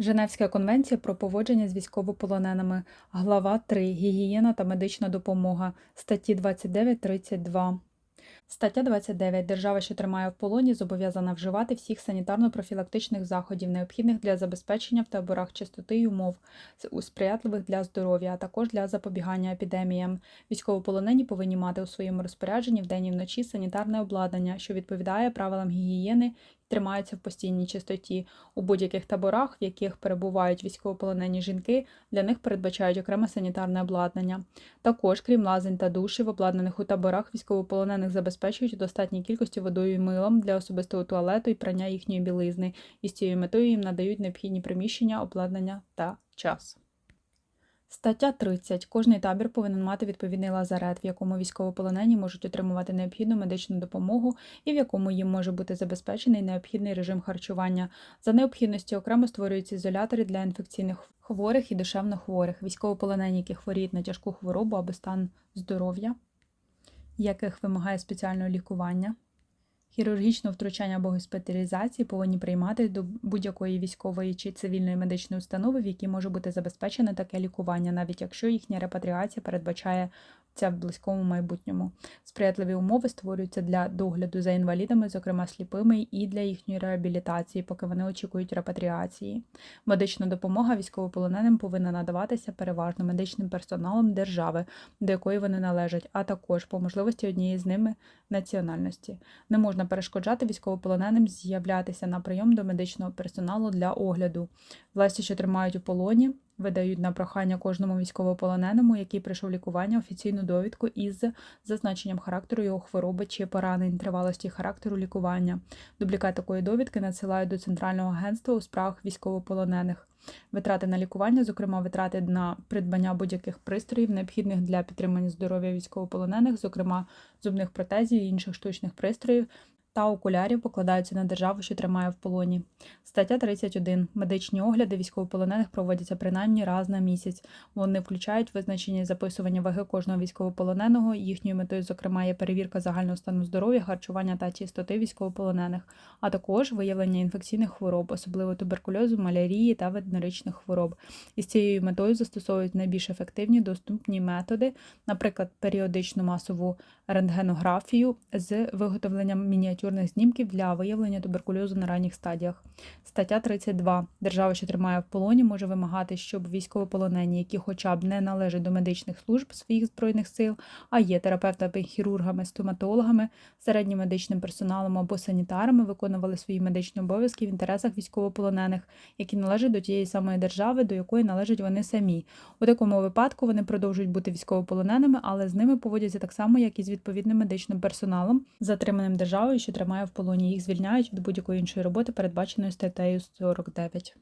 Женевська конвенція про поводження з військовополоненими, глава 3. Гігієна та медична допомога, статті 29-32. Стаття 29. Держава, що тримає в полоні, зобов'язана вживати всіх санітарно-профілактичних заходів, необхідних для забезпечення в таборах чистоти й умов, сприятливих для здоров'я, а також для запобігання епідеміям. Військовополонені повинні мати у своєму розпорядженні вдень і вночі санітарне обладнання, що відповідає правилам гігієни і тримається в постійній чистоті. У будь-яких таборах, в яких перебувають військовополонені жінки, для них передбачають окреме санітарне обладнання. Також, крім лазень та душів, обладнаних у таборах, військовополонених забезпечують у достатній кількості водою і милом для особистого туалету і прання їхньої білизни, і з цією метою їм надають необхідні приміщення, обладнання та час. Стаття 30. Кожний табір повинен мати відповідний лазарет, в якому військовополонені можуть отримувати необхідну медичну допомогу і в якому їм може бути забезпечений необхідний режим харчування. За необхідності окремо створюються ізолятори для інфекційних хворих і душевно хворих, військовополонені, які хворіють на тяжку хворобу або стан здоров'я, яких вимагає спеціального лікування. Хірургічного втручання або госпіталізації повинні приймати до будь-якої військової чи цивільної медичної установи, в якій може бути забезпечене таке лікування, навіть якщо їхня репатріація передбачає в близькому майбутньому. Сприятливі умови створюються для догляду за інвалідами, зокрема сліпими, і для їхньої реабілітації, поки вони очікують репатріації. Медична допомога військовополоненим повинна надаватися переважно медичним персоналом держави, до якої вони належать, а також по можливості однієї з ними національності. Не можна перешкоджати військовополоненим з'являтися на прийом до медичного персоналу для огляду. Власті, що тримають у полоні, видають на прохання кожному військовополоненому, який прийшов лікування, офіційну довідку із зазначенням характеру його хвороби чи поранень, тривалості характеру лікування. Дублікат такої довідки надсилають до Центрального агентства у справах військовополонених. Витрати на лікування, зокрема витрати на придбання будь-яких пристроїв, необхідних для підтримання здоров'я військовополонених, зокрема зубних протезів і інших штучних пристроїв. Та окулярів покладаються на державу, що тримає в полоні. Стаття 31. Медичні огляди військовополонених проводяться принаймні раз на місяць. Вони включають визначення і записування ваги кожного військовополоненого. Їхньою метою, зокрема, є перевірка загального стану здоров'я, харчування та чистоти військовополонених, а також виявлення інфекційних хвороб, особливо туберкульозу, малярії та венеричних хвороб. І з цією метою застосовують найбільш ефективні доступні методи, наприклад, періодичну масову рентгенографію з виготовленням мініатюрних знімків для виявлення туберкульозу на ранніх стадіях. Стаття 32. Держава, що тримає в полоні, може вимагати, щоб військовополонені, які хоча б не належать до медичних служб своїх збройних сил, а є терапевтами, хірургами, стоматологами, середнім медичним персоналом або санітарами, виконували свої медичні обов'язки в інтересах військовополонених, які належать до тієї самої держави, до якої належать вони самі. У такому випадку вони продовжують бути військовополоненими, але з ними поводяться так само, як і з відповідним медичним персоналом, затриманим державою, що тримає в полоні. Їх звільняють від будь-якої іншої роботи, передбаченої статтею 49.